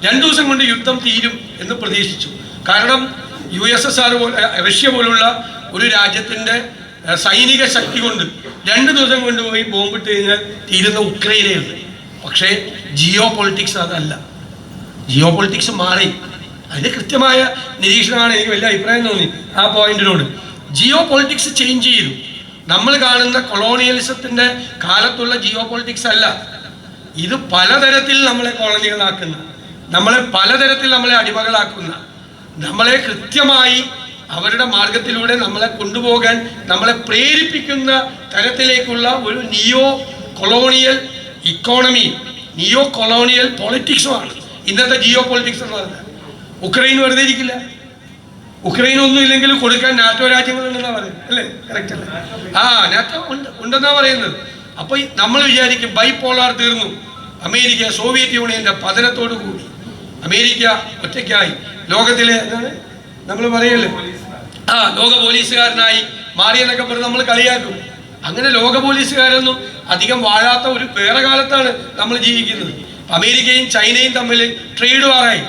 രണ്ടു ദിവസം കൊണ്ട് യുദ്ധം തീരും എന്ന് പ്രതീക്ഷിച്ചു. കാരണം യു എസ് എസ് ആർ പോലെ റഷ്യ പോലുള്ള ഒരു രാജ്യത്തിന്റെ ഏഹ്, സൈനിക ശക്തി കൊണ്ട് രണ്ട് ദിവസം കൊണ്ടുപോയി ബോംബിട്ട് കഴിഞ്ഞാൽ തീരുന്ന ഉക്രൈനയുണ്ട് പക്ഷേ ജിയോ പൊളിറ്റിക്സ് അതല്ല. ജിയോ പൊളിറ്റിക്സ് മാറി. അതിന് കൃത്യമായ നിരീക്ഷണമാണ് എനിക്ക് വലിയ അഭിപ്രായം തോന്നി ആ പോയിന്റിനോട്. ജിയോ പൊളിറ്റിക്സ് ചേഞ്ച് ചെയ്തു. നമ്മൾ കാണുന്ന കൊളോണിയലിസത്തിന്റെ കാലത്തുള്ള ജിയോ പൊളിറ്റിക്സ് അല്ല. ഇത് പലതരത്തിൽ നമ്മളെ കോളനികളാക്കുന്ന നമ്മളെ പലതരത്തിൽ നമ്മളെ അടിമകളാക്കുന്ന നമ്മളെ കൃത്യമായി അവരുടെ മാർഗത്തിലൂടെ നമ്മളെ കൊണ്ടുപോകാൻ നമ്മളെ പ്രേരിപ്പിക്കുന്ന തരത്തിലേക്കുള്ള ഒരു neo colonial economy neo colonial പൊളിറ്റിക്സുമാണ് ഇന്നത്തെ ജിയോ പൊളിറ്റിക്സ് എന്ന് പറഞ്ഞാൽ. ഉക്രൈൻ വെറുതെ ഇരിക്കില്ല. ഉക്രൈൻ ഒന്നും ഇല്ലെങ്കിലും കൊടുക്കാൻ നാറ്റോ രാജ്യങ്ങളുണ്ടെന്നാ പറയുന്നത്. അല്ലേ? കറക്റ്റ് അല്ലേ? ആ നാറ്റോ ഉണ്ട് ഉണ്ടെന്നാ പറയുന്നത്. അപ്പൊ നമ്മൾ വിചാരിക്കും ബൈപോളാർ തീർന്നു. അമേരിക്ക സോവിയറ്റ് യൂണിയന്റെ പതനത്തോടു കൂടി അമേരിക്ക ഒറ്റയ്ക്കായി. ലോകത്തിലെ എന്താണ് നമ്മൾ പറയല്ലേ? ആ ലോക പോലീസുകാരനായി മാറി എന്നൊക്കെ പറഞ്ഞ് നമ്മൾ കളിയാക്കും. അങ്ങനെ ലോക പോലീസുകാരൊന്നും അധികം വാഴാത്ത ഒരു വേറെ കാലത്താണ് നമ്മൾ ജീവിക്കുന്നത്. അമേരിക്കയും ചൈനയും തമ്മിൽ ട്രേഡ് വാറായി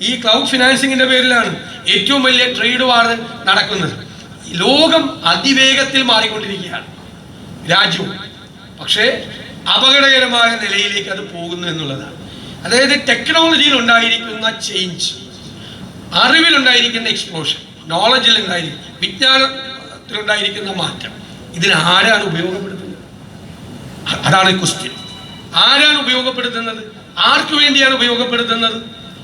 ഈ ക്ലൗഡ് ഫിനാൻസിങ്ങിന്റെ പേരിലാണ് ഏറ്റവും വലിയ ട്രേഡ് വാർ നടക്കുന്നത്. ലോകം അതിവേഗത്തിൽ മാറിക്കൊണ്ടിരിക്കുകയാണ്. രാജ്യവും. പക്ഷേ അപകടകരമായ നിലയിലേക്ക് അത് പോകുന്നു എന്നുള്ളതാണ്. അതായത് ടെക്നോളജിയിൽ ഉണ്ടായിരിക്കുന്ന ചേഞ്ച് അറിവിലുണ്ടായിരിക്കുന്ന എക്സ്പ്ലോഷൻ നോളജിൽ ഉണ്ടായിരിക്കും വിജ്ഞാനത്തിലുണ്ടായിരിക്കുന്ന മാറ്റം. ഇതിന് ആരാണ് ഉപയോഗപ്പെടുത്തുന്നത്? അതാണ് ക്വസ്റ്റ്യൻ ആരാണ് ഉപയോഗപ്പെടുത്തുന്നത്? ആർക്ക് വേണ്ടിയാണ് ഉപയോഗപ്പെടുത്തുന്നത്?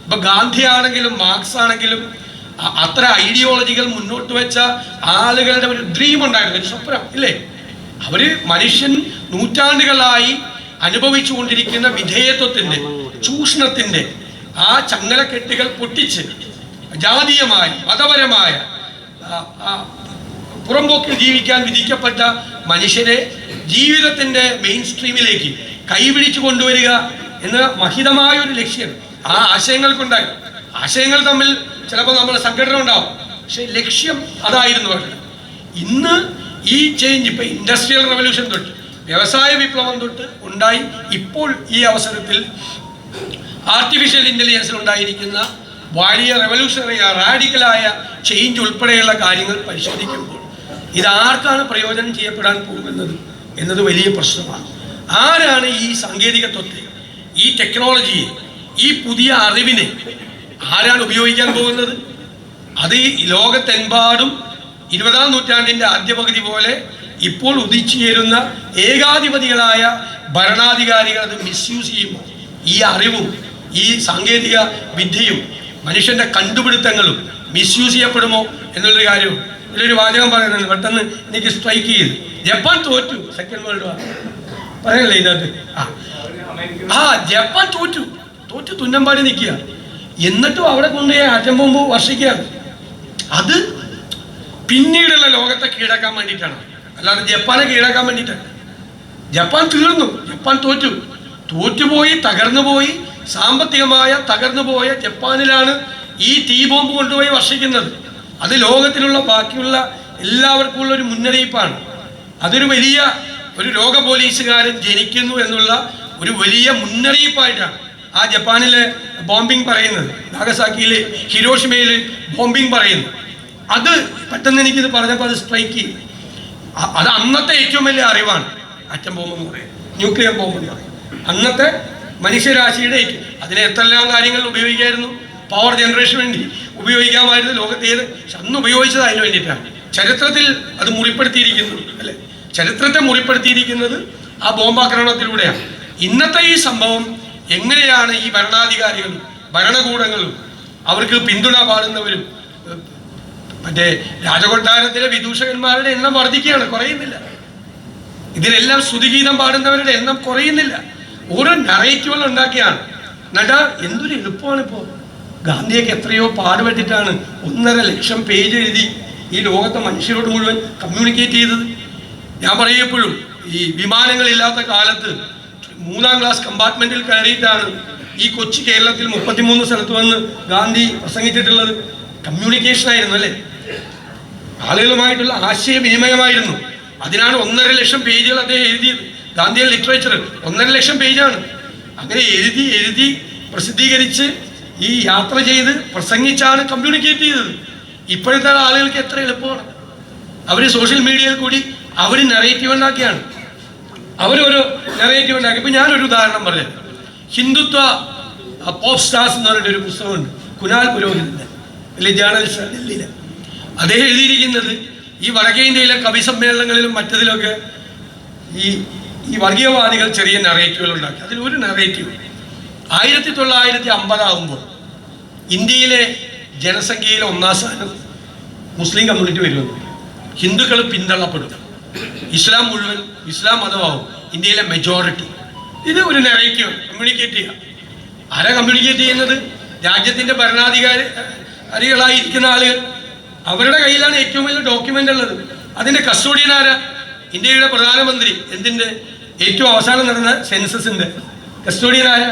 ഇപ്പൊ ഗാന്ധി ആണെങ്കിലും മാർക്സ് ആണെങ്കിലും അത്ര ഐഡിയോളജികൾ മുന്നോട്ട് വെച്ച ആളുകളുടെ ഒരു ഡ്രീം ഉണ്ടായിരുന്നു. സ്വപ്നം ഇല്ലേ? അവർ മനുഷ്യൻ നൂറ്റാണ്ടുകളായി അനുഭവിച്ചു കൊണ്ടിരിക്കുന്ന വിധേയത്വത്തിന്റെ ചൂഷണത്തിന്റെ ആ ചങ്ങലക്കെട്ടുകൾ പൊട്ടിച്ച് ജാതീയമായ മതപരമായ പുറംപോക്കിൽ ജീവിക്കാൻ വിധിക്കപ്പെട്ട മനുഷ്യരെ ജീവിതത്തിന്റെ മെയിൻ സ്ട്രീമിലേക്ക് കൈപിടിച്ചു കൊണ്ടുവരിക എന്ന മഹിതമായ ഒരു ലക്ഷ്യം ആ ആശയങ്ങൾക്കുണ്ടായി. ആശയങ്ങൾ തമ്മിൽ ചിലപ്പോൾ നമ്മൾ സംഘടന ഉണ്ടാവും. പക്ഷെ ലക്ഷ്യം അതായിരുന്നു അവരുടെ ഇന്ന് ഈ ചേഞ്ച് ഇപ്പം ഇൻഡസ്ട്രിയൽ റവല്യൂഷൻ തൊട്ട് വ്യവസായ വിപ്ലവം തൊട്ട് ഉണ്ടായി ഇപ്പോൾ ഈ അവസരത്തിൽ ആർട്ടിഫിഷ്യൽ ഇന്റലിജൻസിൽ ഉണ്ടായിരിക്കുന്ന വലിയ റെവല്യൂഷണറി റാഡിക്കലായ ചേഞ്ച് ഉൾപ്പെടെയുള്ള കാര്യങ്ങൾ പരിശോധിക്കുമ്പോൾ ഇതാർക്കാണ് പ്രയോജനം ചെയ്യപ്പെടാൻ പോകുന്നത് എന്നത് വലിയ പ്രശ്നമാണ്. ആരാണ് ഈ സാങ്കേതികത്വത്തെ ഈ ടെക്നോളജിയെ ഈ പുതിയ അറിവിനെ ആരാണ് ഉപയോഗിക്കാൻ പോകുന്നത്? അത് ലോകത്തെമ്പാടും ഇരുപതാം നൂറ്റാണ്ടിന്റെ ആദ്യ പകുതി പോലെ ഇപ്പോൾ ഉദിച്ചുയരുന്ന ഏകാധിപതികളായ ഭരണാധികാരികൾ അത് മിസ്യൂസ് ചെയ്യുമ്പോൾ ഈ അറിവും ഈ സാങ്കേതിക വിദ്യയും മനുഷ്യന്റെ കണ്ടുപിടുത്തങ്ങളും മിസ്യൂസ് ചെയ്യപ്പെടുമോ എന്നുള്ളൊരു കാര്യം ഇതിലൊരു വാചകം പറയുന്നുണ്ട്. പെട്ടെന്ന് എനിക്ക് സ്ട്രൈക്ക് ചെയ്തു. ജപ്പാൻ തോറ്റു. സെക്കൻഡ് വേൾഡ് വാർ പറയല്ലേ ഇതിനകത്ത്? ആ. ജപ്പാൻ തോറ്റു. തോറ്റു തുന്നമ്പാടി നിൽക്കുക. എന്നിട്ടും അവിടെ കൊണ്ടുപോയി ആറ്റം ബോംബ് വർഷിക്കുകയാണ് അത് പിന്നീടുള്ള ലോകത്തെ കീഴടക്കാൻ വേണ്ടിയിട്ടാണ്. അല്ലാതെ ജപ്പാനെ കീഴടക്കാൻ വേണ്ടിയിട്ടാണ് ജപ്പാൻ തീർന്നു. ജപ്പാൻ തോറ്റു. തോറ്റുപോയി തകർന്നുപോയി സാമ്പത്തികമായ തകർന്നുപോയ ജപ്പാനിലാണ് ഈ തീ ബോംബ് കൊണ്ടുപോയി വർഷിക്കുന്നത്. അത് ലോകത്തിലുള്ള ബാക്കിയുള്ള എല്ലാവർക്കും ഉള്ള ഒരു മുന്നറിയിപ്പാണ്. അതൊരു വലിയ ഒരു ലോക പോലീസുകാരൻ ജനിക്കുന്നു എന്നുള്ള ഒരു വലിയ മുന്നറിയിപ്പായിട്ടാണ് ആ ജപ്പാനിലെ ബോംബിംഗ് പറയുന്നത്. നാഗസാക്കിയിലെ ഹിരോഷിമയിൽ ബോംബിംഗ് പറയുന്നത് അത് പെട്ടെന്ന് എനിക്കിത് പറഞ്ഞപ്പോൾ അത് സ്ട്രൈക്ക് ചെയ്തു. അത് അന്നത്തെ ഏറ്റവും വലിയ അറിവാണ്. അറ്റം ബോംബ് എന്ന് പറയുന്നത്. ന്യൂക്ലിയർ ബോംബ് എന്ന് പറയുന്നത്. അന്നത്തെ മനുഷ്യരാശിയുടെ അതിനെ എത്രയെല്ലാം കാര്യങ്ങൾ ഉപയോഗിക്കായിരുന്നു? പവർ ജനറേഷൻ വേണ്ടി ഉപയോഗിക്കാമായിരുന്നു ലോകത്ത് ഏത്? അന്ന് ഉപയോഗിച്ചത് അതിന് വേണ്ടിയിട്ടാണ്. ചരിത്രത്തിൽ അത് മുറിപ്പെടുത്തിയിരിക്കുന്നു അല്ലെ? ചരിത്രത്തെ മുറിപ്പെടുത്തിയിരിക്കുന്നത് ആ ബോംബാക്രമണത്തിലൂടെയാണ്. ഇന്നത്തെ ഈ സംഭവം എങ്ങനെയാണ് ഈ ഭരണാധികാരികളും ഭരണകൂടങ്ങളും അവർക്ക് പിന്തുണ പാടുന്നവരും മറ്റേ രാജകൊട്ടാരത്തിലെ വിദൂഷകന്മാരുടെ എണ്ണം വർദ്ധിക്കുകയാണ് കുറയുന്നില്ല. ഇതിലെല്ലാം സ്തുതിഗീതം പാടുന്നവരുടെ എണ്ണം കുറയുന്നില്ല. ഓരോ നറേറ്റീവുകൾ ഉണ്ടാക്കിയാണ്. എന്നിട്ട് എന്തൊരു എളുപ്പമാണ് ഇപ്പോൾ ഗാന്ധിയൊക്കെ എത്രയോ പാടുപെട്ടിട്ടാണ് ഒന്നര ലക്ഷം പേജ് എഴുതി ഈ ലോകത്തെ മനുഷ്യരോട് മുഴുവൻ കമ്മ്യൂണിക്കേറ്റ് ചെയ്തത്. ഞാൻ പറയപ്പോഴും ഈ വിമാനങ്ങളില്ലാത്ത കാലത്ത് മൂന്നാം ക്ലാസ് കമ്പാർട്ട്മെന്റിൽ കയറിയിട്ടാണ് ഈ കൊച്ചു കേരളത്തിൽ മുപ്പത്തിമൂന്ന് സ്ഥലത്ത് വന്ന് ഗാന്ധി പ്രസംഗിച്ചിട്ടുള്ളത്. കമ്മ്യൂണിക്കേഷൻ ആയിരുന്നു അല്ലേ? ആളുകളുമായിട്ടുള്ള ആശയവിനിമയമായിരുന്നു. അതിനാണ് ഒന്നര ലക്ഷം പേജുകൾ അദ്ദേഹം എഴുതിയത്. ഗാന്ധിയൻ ലിറ്ററേച്ചർ ഒന്നര ലക്ഷം പേജാണ്. അങ്ങനെ എഴുതി എഴുതി പ്രസിദ്ധീകരിച്ച് ഈ യാത്ര ചെയ്ത് പ്രസംഗിച്ചാണ് കമ്മ്യൂണിക്കേറ്റ് ചെയ്തത്. ഇപ്പോഴത്തെ ആളുകൾക്ക് എത്ര എളുപ്പമാണ്. അവർ സോഷ്യൽ മീഡിയയിൽ കൂടി അവർ നെറേറ്റീവ് ഉണ്ടാക്കിയാണ്. അവരൊരു നെറേറ്റീവ് ഉണ്ടാക്കി. ഇപ്പം ഞാനൊരു ഉദാഹരണം പറയാം. ഹിന്ദുത്വ പോപ്പ് സ്റ്റാർസ് എന്ന് പറഞ്ഞിട്ട് ഒരു പുസ്തകമുണ്ട്. കുനാൽ പുരോഹിതന്റെ വലിയ ജേർണലിസ്റ്റ് ഡൽഹിയിലെ അദ്ദേഹം എഴുതിയിരിക്കുന്നത് ഈ വടക്കേ ഇന്ത്യയിലെ കവി സമ്മേളനങ്ങളിലും മറ്റതിലൊക്കെ ഈ ഈ വർഗീയവാദികൾ ചെറിയ നെറേറ്റീവുകൾ ഉണ്ടാക്കി അതിൽ ഒരു നെറേറ്റീവ് ആയിരത്തി തൊള്ളായിരത്തി അമ്പതാകുമ്പോൾ ഇന്ത്യയിലെ ജനസംഖ്യയിലെ ഒന്നാം സ്ഥാനം മുസ്ലിം കമ്മ്യൂണിറ്റി വരുമെന്ന്. ഹിന്ദുക്കൾ പിന്തള്ളപ്പെടും. ഇസ്ലാം മുഴുവൻ ഇസ്ലാം മതമാവും. ഇന്ത്യയിലെ മെജോറിറ്റി ഇത് ഒരു നെറേറ്റീവ് കമ്മ്യൂണിക്കേറ്റ് ചെയ്യുക ആരാ കമ്മ്യൂണിക്കേറ്റ് ചെയ്യുന്നത്? രാജ്യത്തിന്റെ ഭരണാധികാരി അരികളായിരിക്കുന്ന ആളുകൾ. അവരുടെ കയ്യിലാണ് ഏറ്റവും വലിയ ഡോക്യുമെന്റ് ഉള്ളത്. അതിന്റെ കസ്റ്റോഡിയൻ ആരാ? ഇന്ത്യയുടെ പ്രധാനമന്ത്രി എന്തിന്റെ ഏറ്റവും അവസാനം നടന്ന സെൻസസിന്റെ കസ്റ്റോഡിയനായ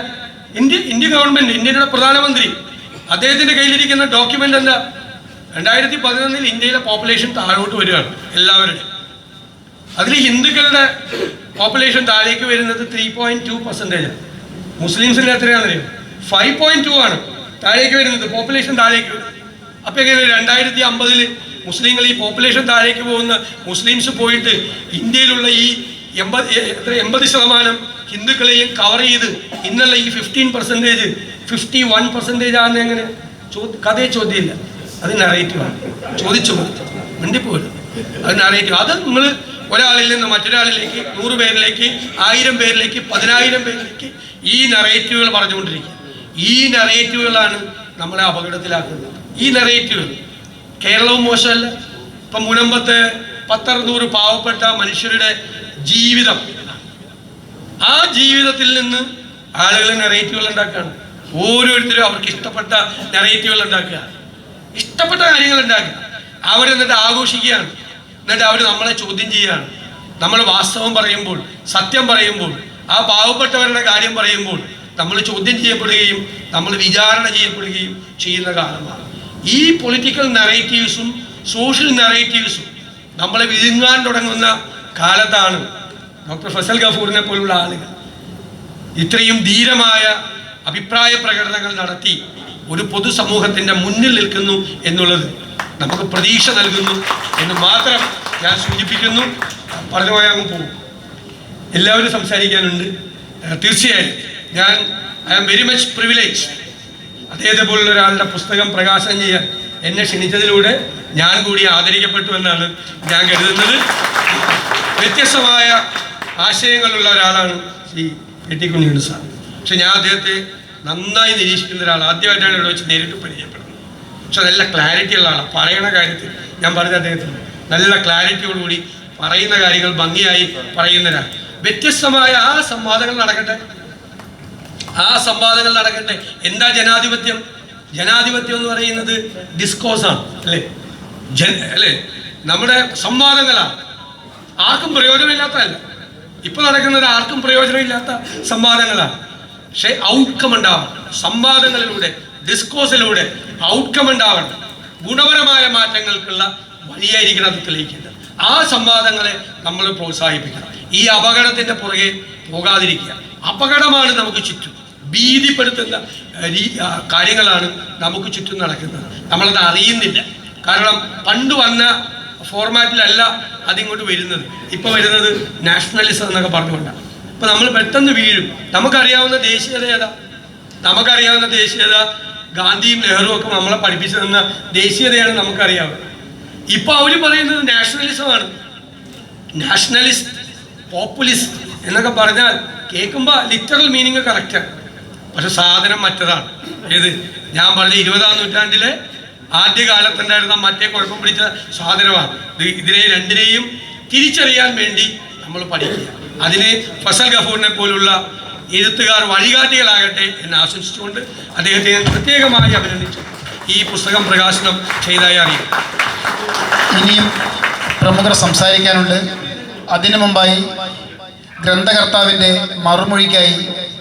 ഇന്ത്യ ഇന്ത്യ ഗവൺമെന്റ് ഇന്ത്യയുടെ പ്രധാനമന്ത്രി. അദ്ദേഹത്തിന്റെ കയ്യിലിരിക്കുന്ന ഡോക്യുമെന്റ് എന്താ? രണ്ടായിരത്തി പതിനൊന്നിൽ ഇന്ത്യയിലെ പോപ്പുലേഷൻ താഴോട്ട് വരികയാണ് എല്ലാവരുടെയും. അതിൽ ഹിന്ദുക്കളുടെ പോപ്പുലേഷൻ താഴേക്ക് വരുന്നത് ത്രീ പോയിന്റ് ടു പെർസെന്റേജ് മുസ്ലിംസിന്റെ എത്രയാണെന്നറിയോ ഫൈവ് പോയിന്റ് ടു ആണ്. താഴേക്ക് വരുന്നത്. പോപ്പുലേഷൻ താഴേക്ക് അപ്പോൾ അപ്പം എങ്ങനെ രണ്ടായിരത്തി അമ്പതിൽ മുസ്ലിങ്ങൾ ഈ പോപ്പുലേഷൻ താഴേക്ക് പോകുന്ന മുസ്ലിംസ് പോയിട്ട് ഇന്ത്യയിലുള്ള ഈ എൺപത് എത്ര എൺപത് ശതമാനം ഹിന്ദുക്കളെയും കവർ ചെയ്ത് ഇന്നല്ല ഈ fifteen percentage fifty one percentage ആണെന്ന് എങ്ങനെ കഥയെ ചോദ്യമില്ല. അത് നറേറ്റീവാണ് ചോദിച്ചു മിണ്ടിപ്പോലും അത് നറേറ്റീവ് അത് നിങ്ങൾ ഒരാളിൽ നിന്ന് മറ്റൊരാളിലേക്ക് നൂറ് പേരിലേക്ക് ആയിരം പേരിലേക്ക് പതിനായിരം പേരിലേക്ക് ഈ നറേറ്റീവുകൾ പറഞ്ഞുകൊണ്ടിരിക്കുക. ഈ നറേറ്റീവുകളാണ് നമ്മളെ അപകടത്തിലാക്കുന്നത്. ഈ നറേറ്റീവുകൾ കേരളവും മോശമല്ല. ഇപ്പം മുനമ്പത്ത് പത്തറുന്നൂറ് പാവപ്പെട്ട മനുഷ്യരുടെ ജീവിതം. ആ ജീവിതത്തിൽ നിന്ന് ആളുകൾ നെറേറ്റീവുകൾ ഉണ്ടാക്കുകയാണ്. ഓരോരുത്തരും അവർക്ക് ഇഷ്ടപ്പെട്ട നെറേറ്റീവുകൾ ഉണ്ടാക്കുക. ഇഷ്ടപ്പെട്ട കാര്യങ്ങൾ ഉണ്ടാക്കുക. അവരെന്നിട്ട് ആഘോഷിക്കുകയാണ്. എന്നിട്ട് അവർ നമ്മളെ ചോദ്യം ചെയ്യുകയാണ്. നമ്മൾ വാസ്തവം പറയുമ്പോൾ സത്യം പറയുമ്പോൾ ആ പാവപ്പെട്ടവരുടെ കാര്യം പറയുമ്പോൾ നമ്മൾ ചോദ്യം ചെയ്യപ്പെടുകയും നമ്മൾ വിചാരണ ചെയ്യപ്പെടുകയും ചെയ്യുന്ന കാലമാണ്. ഈ പൊളിറ്റിക്കൽ നറേറ്റീവ്സും സോഷ്യൽ നറേറ്റീവ്സും നമ്മളെ വിഴുങ്ങാൻ തുടങ്ങുന്ന കാലത്താണ് ഡോക്ടർ ഫസൽ ഗഫൂറിനെ പോലുള്ള ആളുകൾ ഇത്രയും ധീരമായ അഭിപ്രായ പ്രകടനങ്ങൾ നടത്തി ഒരു പൊതുസമൂഹത്തിന്റെ മുന്നിൽ നിൽക്കുന്നു എന്നുള്ളത് നമുക്ക് പ്രതീക്ഷ നൽകുന്നു എന്ന് മാത്രം ഞാൻ സൂചിപ്പിക്കുന്നു. പറഞ്ഞു പോയാൽ പോകും. എല്ലാവരും സംസാരിക്കാനുണ്ട്. തീർച്ചയായും. ഞാൻ I am very much privilege അദ്ദേഹത്തെ പോലുള്ള ഒരാളുടെ പുസ്തകം പ്രകാശനം ചെയ്യാൻ എന്നെ ക്ഷണിച്ചതിലൂടെ ഞാൻ കൂടി ആദരിക്കപ്പെട്ടു എന്നാണ് ഞാൻ കരുതുന്നത്. വ്യത്യസ്തമായ ആശയങ്ങളുള്ള ഒരാളാണ് ഈ കെട്ടിക്കുഞ്ഞുണ്ട് സാർ. പക്ഷെ ഞാൻ അദ്ദേഹത്തെ നന്നായി നിരീക്ഷിക്കുന്ന ഒരാൾ ആദ്യമായിട്ടാണ് ഇവിടെ വെച്ച് നേരിട്ട് പരിചയപ്പെടുന്നത്. പക്ഷെ നല്ല ക്ലാരിറ്റി ഉള്ള ആളാണ് പറയണ കാര്യത്തിൽ ഞാൻ പറഞ്ഞ അദ്ദേഹത്തിന് നല്ല ക്ലാരിറ്റിയോടുകൂടി പറയുന്ന കാര്യങ്ങൾ ഭംഗിയായി പറയുന്ന ഒരാൾ. വ്യത്യസ്തമായ ആ സംവാദങ്ങൾ നടക്കട്ടെ. ആ സംവാദങ്ങൾ നടക്കട്ടെ. എന്താ ജനാധിപത്യം? ജനാധിപത്യം എന്ന് പറയുന്നത് ഡിസ്കോസ് ആണ് അല്ലേ? ജൻ അല്ലേ? നമ്മുടെ സംവാദങ്ങളാണ്. ആർക്കും പ്രയോജനമില്ലാത്തതല്ല. ഇപ്പൊ നടക്കുന്നത് ആർക്കും പ്രയോജനമില്ലാത്ത സംവാദങ്ങളാണ്. പക്ഷെ ഔട്ട്കം ഉണ്ടാവണം. സംവാദങ്ങളിലൂടെ ഡിസ്കോസിലൂടെ ഔട്ട്കം ഉണ്ടാവണം. ഗുണപരമായ മാറ്റങ്ങൾക്കുള്ള വഴിയായിരിക്കണം അത് തെളിയിക്കേണ്ടത്. ആ സംവാദങ്ങളെ നമ്മൾ പ്രോത്സാഹിപ്പിക്കണം. ഈ അപകടത്തിന്റെ പുറകെ പോകാതിരിക്കുക. അപകടമാണ് നമുക്ക് ചുറ്റും. ഭീതിപ്പെടുത്തുന്ന കാര്യങ്ങളാണ് നമുക്ക് ചുറ്റും നടക്കുന്നത്. നമ്മളത് അറിയുന്നില്ല. കാരണം പണ്ട് വന്ന ഫോർമാറ്റിലല്ല അതിങ്ങോട്ട് വരുന്നത്. ഇപ്പോൾ വരുന്നത് നാഷണലിസം എന്നൊക്കെ പറഞ്ഞുകൊണ്ടാണ് അപ്പോൾ നമ്മൾ പെട്ടെന്ന് വീഴും. നമുക്കറിയാവുന്ന ദേശീയത ഏതാ? നമുക്കറിയാവുന്ന ദേശീയത ഗാന്ധിയും നെഹ്റുവും ഒക്കെ നമ്മളെ പഠിപ്പിച്ചു തന്ന ദേശീയതയാണ് നമുക്കറിയാവുന്നത്. ഇപ്പോൾ അവർ പറയുന്നത് നാഷണലിസമാണ് നാഷണലിസ്റ്റ് പോപ്പുലിസ്റ്റ് എന്നൊക്കെ പറഞ്ഞാൽ കേൾക്കുമ്പോൾ ലിറ്ററൽ മീനിങ് കറക്റ്റാണ് പക്ഷെ സാധനം മറ്റതാണ്. ഏത്? ഞാൻ പറഞ്ഞ ഇരുപതാം നൂറ്റാണ്ടിലെ ആദ്യകാലത്തുണ്ടായിരുന്ന മറ്റേ കുഴപ്പം പിടിച്ച സാധനമാണ്. ഇത് ഇതിനെ രണ്ടിനെയും തിരിച്ചറിയാൻ വേണ്ടി നമ്മൾ പഠിക്കുക. അതിന് ഫസൽ ഗഫൂറിനെ പോലുള്ള എഴുത്തുകാർ വഴികാട്ടികളാകട്ടെ എന്ന് ആശംസിച്ചുകൊണ്ട് അദ്ദേഹത്തെ പ്രത്യേകമായി അഭിനന്ദിച്ചു. ഈ പുസ്തകം പ്രകാശനം ചെയ്തായി അറിയാം. ഇനിയും പ്രമുഖർ സംസാരിക്കാനുണ്ട്. അതിനു മുമ്പായി ഗ്രന്ഥകർത്താവിന്റെ മറുമൊഴിക്കായി